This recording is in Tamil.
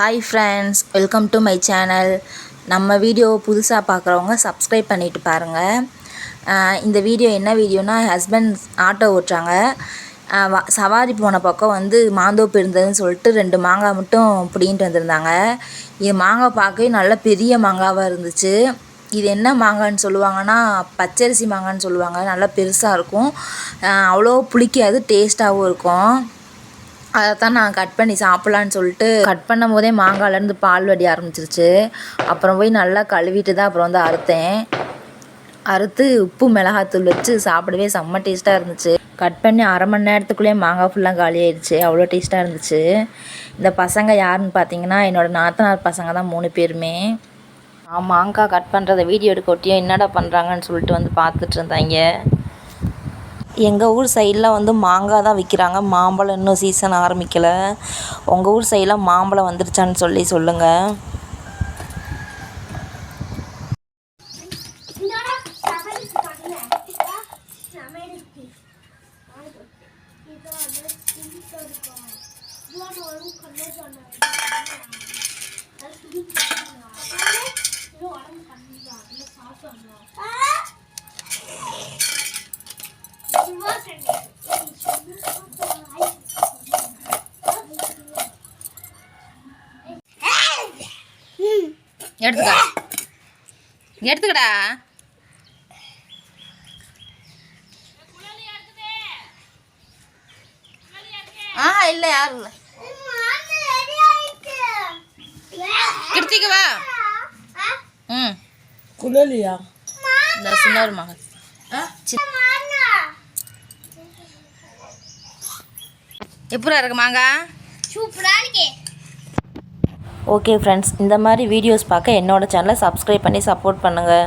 Hi friends welcome to my channel நம்ம வீடியோ புதுசாக பார்க்குறவங்க சப்ஸ்கிரைப் பண்ணிட்டு பாருங்கள் இந்த வீடியோ என்ன வீடியோனா ஹஸ்பண்ட் ஆட்டோ ஓட்டுறாங்க. சவாரி போன பக்கம் வந்து மாந்தோப்பு இருந்ததுன்னு சொல்லிட்டு ரெண்டு மாங்காய் மட்டும் பிடிங்கிட்டு வந்திருந்தாங்க. இது மாங்காய் பார்க்கவே நல்ல பெரிய மாங்காவாக இருந்துச்சு. இது என்ன மாங்கான்னு சொல்லுவாங்கன்னா பச்சரிசி மாங்கான்னு சொல்லுவாங்க. நல்லா பெருசாக இருக்கும். அவ்வளோ புளிக்காது டேஸ்ட்டாகவும் இருக்கும். அதை தான் நான் கட் பண்ணி சாப்பிட்லான்னு சொல்லிட்டு கட் பண்ணும் போதே மாங்காயிலேருந்து பால் வடி ஆரம்பிச்சிருச்சு. அப்புறம் போய் நல்லா கழுவிட்டு தான் அப்புறம் வந்து அறுத்தேன். அறுத்து உப்பு மிளகாத்தூள் வச்சு சாப்பிடவே செம்ம டேஸ்ட்டாக இருந்துச்சு. கட் பண்ணி அரை மணி நேரத்துக்குள்ளேயே மாங்காய் ஃபுல்லாக காலி ஆயிடுச்சு அவ்வளோ டேஸ்ட்டாக இருந்துச்சு. இந்த பசங்க யாருன்னு பார்த்தீங்கன்னா என்னோட நாத்தனார் பசங்க தான் மூணு பேருமே. நான் மாங்காய் கட் பண்ணுறத வீடியோ எடுக்க ஒட்டியும் என்னடா பண்ணுறாங்கன்னு சொல்லிட்டு வந்து பார்த்துட்டு இருந்தாங்க. எங்கள் ஊர் சைடில் வந்து மாங்காய் தான் விற்கிறாங்க மாம்பழம் இன்னும் சீசன் ஆரம்பிக்கலை. உங்கள் ஊர் சைடில் மாம்பழம் வந்துருச்சான்னு சொல்லி சொல்லுங்கள் இந்தோட சமையலுக்கு பண்ணல சமையலுக்கு இதோ அது சிம்பிள் இருக்கும் இதோட ஒரு கண்ணே சொன்னாங்க அது சிம்பிள் இது உடம்பு பண்ணிதான் இல்லை சாப்பிடணும் சும்மா எடுத்துக்கா. எடுத்துக்கடா. ஆ இல்லை யாரும் இல்லை. கிருத்திக்கு வா. ம். குழலியா? இந்த சின்ன மகன். எப்படி இருக்கு மாங்காய் சூப்பரா இருக்கே. ஓகே ஃப்ரெண்ட்ஸ் இந்த மாதிரி வீடியோஸ் பார்க்க என்னோட சேனலை சப்ஸ்கிரைப் பண்ணி சப்போர்ட் பண்ணுங்கள்